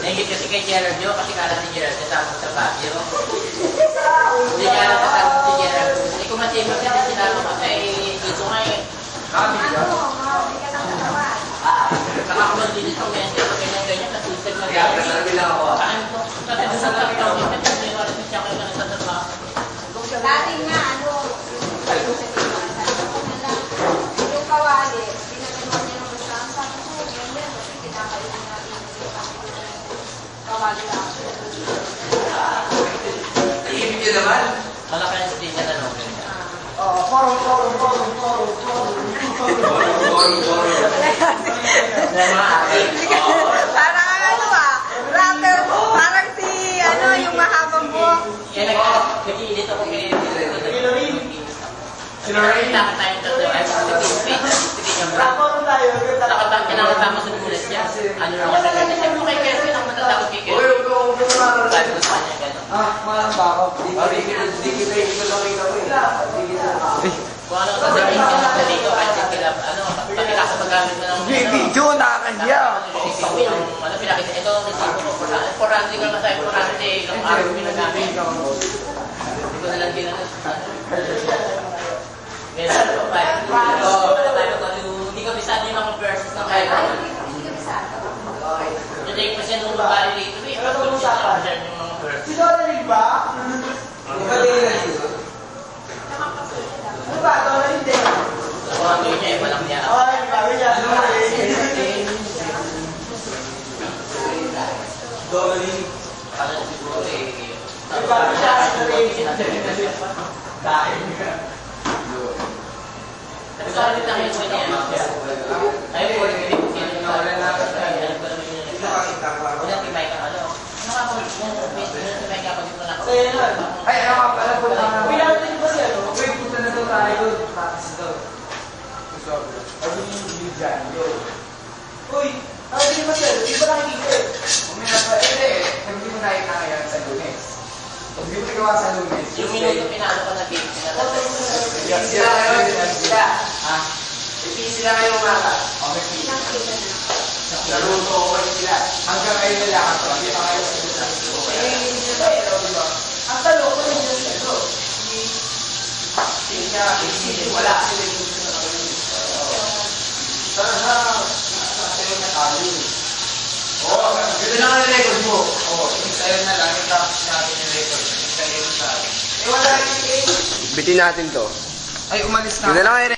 Nahigit kasi kay Gerald yun, kasi kala ni Gerald natapos sa Baguio. Hindi niya alam natapos si Gerald. Hindi ko matipos kasi sinalo ka kay dito nga eh. Nakakulang din itong mente ko ganyan-ganyan, natusag na Kaya kasalabi lang ako. Saan ko? Kasi sa sabi ko, kasi hindi ko alam siya kayo na sa trabaho. Dati nga, ano, yung sa yung kawali, pinagawa niya ng basahan. Sabi ko, ganyan, kasi kinakayo natin yung Tahimik yun naman. Malaki ang station na nung ganyan. Boring, boring, boring. Parang ano ah, rapper, parang si, ano, yung mahabang buhok. Kaya nag-edit ako Si Lorraine? Tatlo. Ay, sige, sige, yung bra. Nakatang kinakatama sa bulas niya. Ano lang kasi kasi sabi ko kay Kevin, ang matatakot kay Uy, Kevin. huwag ka huwag ka naman. Sabi ko sa kanya gano'n. Ah, malang ba ako? Di kita, di kita, kita lang ikaw eh. Di kita. Kung ano sasabihin ka na dito, hindi kila, ano, pakita sa paggamit mo ng... Video, yung, ano, pinakita, ito ang resibo ko, lang na tayo, for ranting, ilang araw ko pinagamit. Hindi ko na lang din, ano, Kaya sabi ko, pa, ano tayo, kung hindi ko bisado yung mga verses ng kaya. Today pa siya nung babae dito, eh, pag kung siya siya yung mga verses. Si Donald ba? Ang galing na dito. Ano ba? Donald hindi. Kung ano yun niya, eh, walang niya. Ay, sabi niya. Dolly. Ano siguro, eh, Bakit siya? Kain. Sabi ko, ano tayo ko niya? Ay, po, rin kami kung sino yung mga alam ko naman yun. Wala si Mike ang ano. Ano nga po, yun, si Mike ako dito na. Sa'yo nun. Ay, ano nga pala po na. Uy, natin ba siya? punta na daw tayo. Tapos daw. Sabi niya yung video dyan. Uy, natin ba siya? Di ba nakikita eh? Umina pa, eh. Hindi mo nakita ngayon sa lunes. Nagawa sa lunes. Yung minuto pinalo ko na game, sila. Yes, sila. Ha? Hindi sila ngayon umaga. Okay, sila. Naruto ko kayo sila. Hanggang ngayon nila ako. Hindi pa kayo sa lunes. Eh? Ang tanong ko yung yung ano, Hindi niya, hindi wala sila yung na kami. Sana na, nasa sa'yo na tayo. Oo, ganda na ang record mo. Oo, sa'yo na lang, tapos natin yung record. Yung sa'yo sa akin. Eh, wala yung Bitin natin to. Ay, umalis na. Yun na lang, Ere.